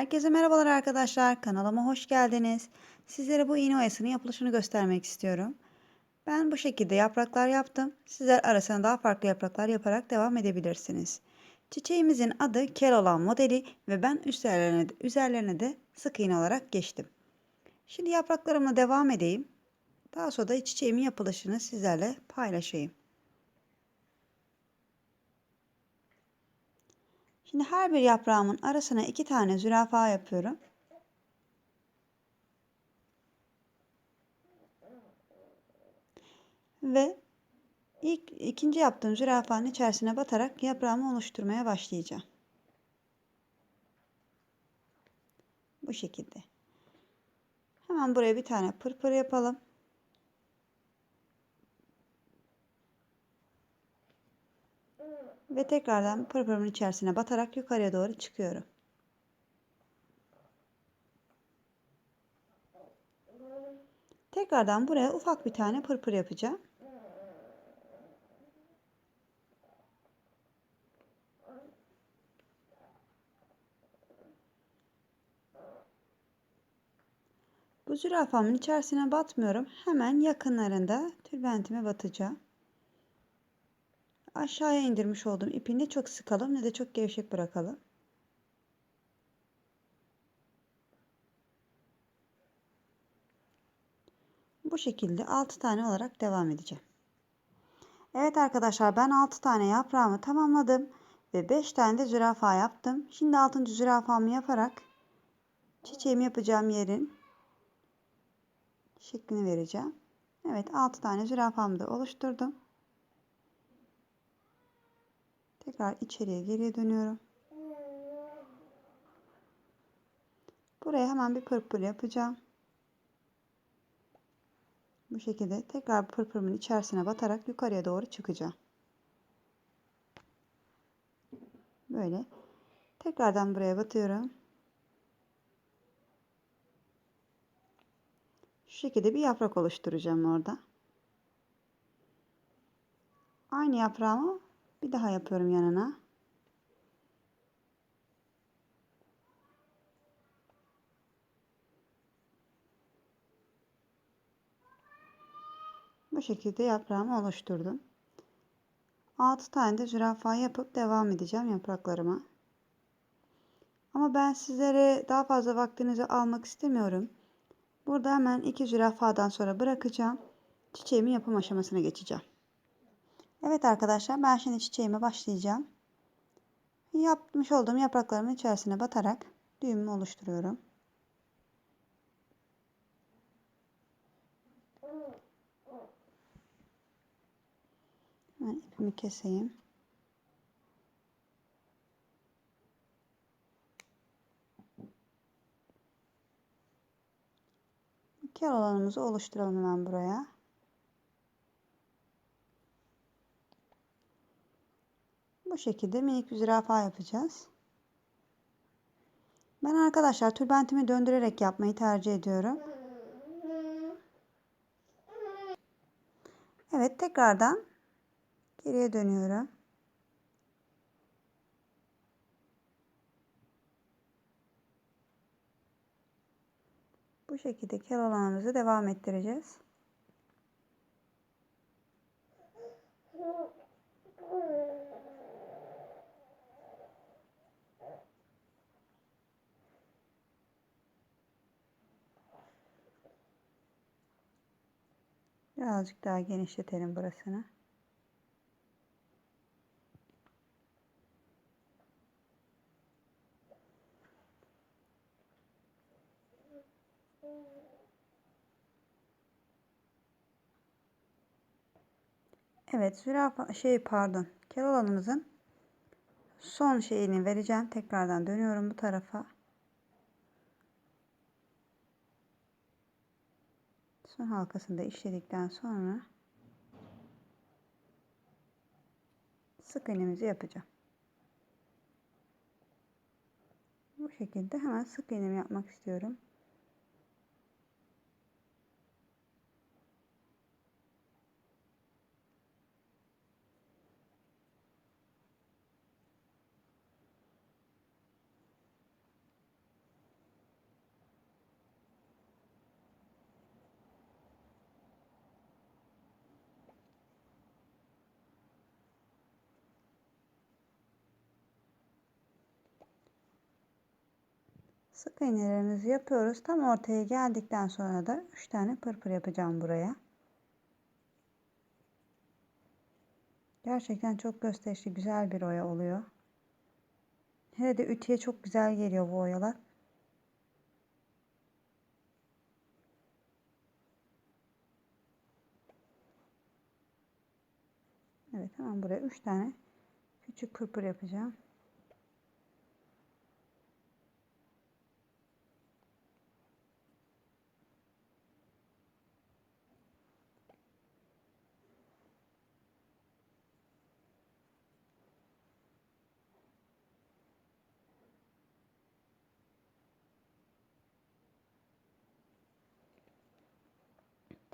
Herkese merhabalar arkadaşlar. Kanalıma hoş geldiniz. Sizlere bu iğne oyasının yapılışını göstermek istiyorum. Ben bu şekilde yapraklar yaptım. Sizler arasına daha farklı yapraklar yaparak devam edebilirsiniz. Çiçeğimizin adı kel olan modeli ve ben üzerlerine de, üzerlerine de sık iğne olarak geçtim. Şimdi yapraklarımla devam edeyim. Daha sonra da çiçeğimin yapılışını sizlerle paylaşayım. Şimdi her bir yaprağımın arasına iki tane zürafa yapıyorum. Ve ilk ikinci yaptığım zürafanın içerisine batarak yaprağımı oluşturmaya başlayacağım. Bu şekilde. Hemen buraya bir tane pırpır yapalım. Ve tekrardan pırpırımın içerisine batarak yukarıya doğru çıkıyorum. Tekrardan buraya ufak bir tane pırpır yapacağım. Bu zürafamın içerisine batmıyorum. Hemen yakınlarında tülbentime batacağım. Aşağıya indirmiş olduğum ipi ne çok sıkalım ne de çok gevşek bırakalım. Bu şekilde 6 tane olarak devam edeceğim. Evet arkadaşlar ben 6 tane yaprağımı tamamladım ve 5 tane de zürafa yaptım. Şimdi 6. zürafamı yaparak çiçeğimi yapacağım yerin şeklini vereceğim. Evet 6 tane zürafamı da oluşturdum. Tekrar içeriye geriye dönüyorum. Buraya hemen bir pırpır yapacağım. Bu şekilde tekrar pırpırımın içerisine batarak yukarıya doğru çıkacağım. Böyle. Tekrardan buraya batıyorum. Şu şekilde bir yaprak oluşturacağım orada. Aynı yaprağımı bir daha yapıyorum yanına. Bu şekilde yaprağımı oluşturdum. 6 tane de zürafa yapıp devam edeceğim yapraklarıma. Ama ben sizlere daha fazla vaktinizi almak istemiyorum. Burada hemen iki zürafadan sonra bırakacağım. Çiçeğimin yapım aşamasına geçeceğim. Evet arkadaşlar ben şimdi çiçeğime başlayacağım. Yapmış olduğum yapraklarımın içerisine batarak düğümümü oluşturuyorum. Hemen ipimi keseyim. Kel alanımızı oluşturalım hemen buraya. Bu şekilde minik bir zürafa yapacağız. Ben arkadaşlar tülbentimi döndürerek yapmayı tercih ediyorum. Evet tekrardan geriye dönüyorum. Bu şekilde kel alanımızı devam ettireceğiz. Birazcık daha genişletelim burasını. Evet zürafa şey pardon kel alanımızın son şeyini vereceğim. Tekrardan dönüyorum bu tarafa. Son halkasında işledikten sonra sık iğnemizi yapacağım. Bu şekilde hemen sık iğnemi yapmak istiyorum. Sık iğnelerimizi yapıyoruz. Tam ortaya geldikten sonra da 3 tane pırpır yapacağım buraya. Gerçekten çok gösterişli güzel bir oya oluyor. Hele de ütüye çok güzel geliyor bu oyalar. Evet hemen buraya 3 tane küçük pırpır yapacağım.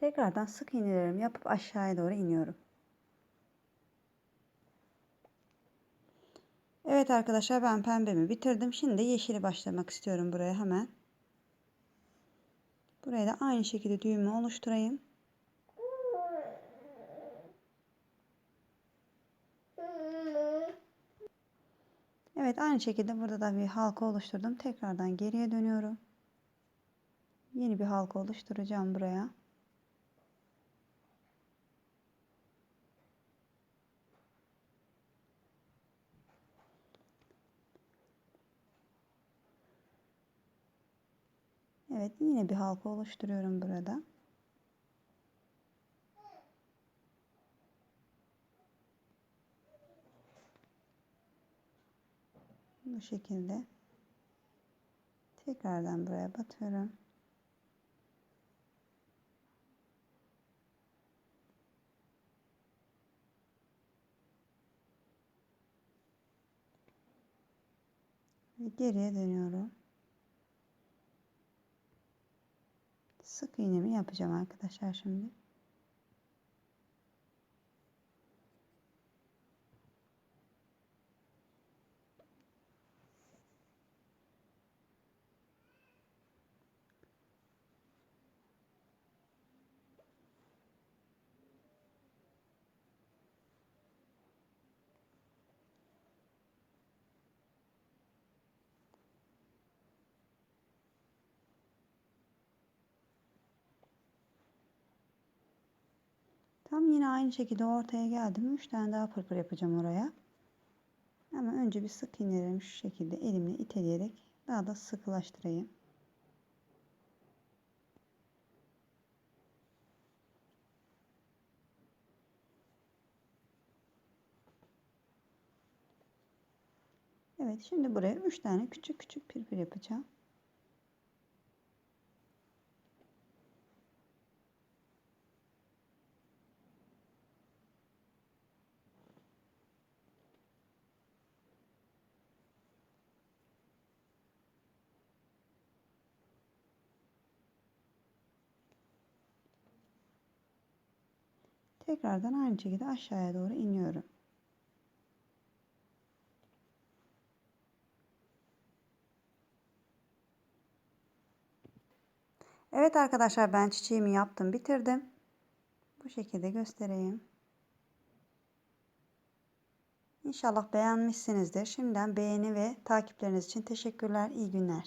Tekrardan sık iğnelerimi yapıp aşağıya doğru iniyorum. Evet arkadaşlar ben pembemi bitirdim. Şimdi yeşili başlamak istiyorum buraya hemen. Buraya da aynı şekilde düğümü oluşturayım. Evet aynı şekilde burada da bir halka oluşturdum. Tekrardan geriye dönüyorum. Yeni bir halka oluşturacağım buraya. Evet yine bir halka oluşturuyorum burada. Bu şekilde tekrardan buraya batıyorum. Ve geriye dönüyorum. Sık iğnemi yapacağım arkadaşlar şimdi. Tam yine aynı şekilde ortaya geldim. 3 tane daha pırpır yapacağım oraya. Ama önce bir sık iğnelerimi şu şekilde elimle iteleyerek daha da sıkılaştırayım. Evet şimdi buraya 3 tane küçük küçük pırpır yapacağım. Tekrardan aynı şekilde aşağıya doğru iniyorum. Evet arkadaşlar ben çiçeğimi yaptım bitirdim. Bu şekilde göstereyim. İnşallah beğenmişsinizdir. Şimdiden beğeni ve takipleriniz için teşekkürler. İyi günler.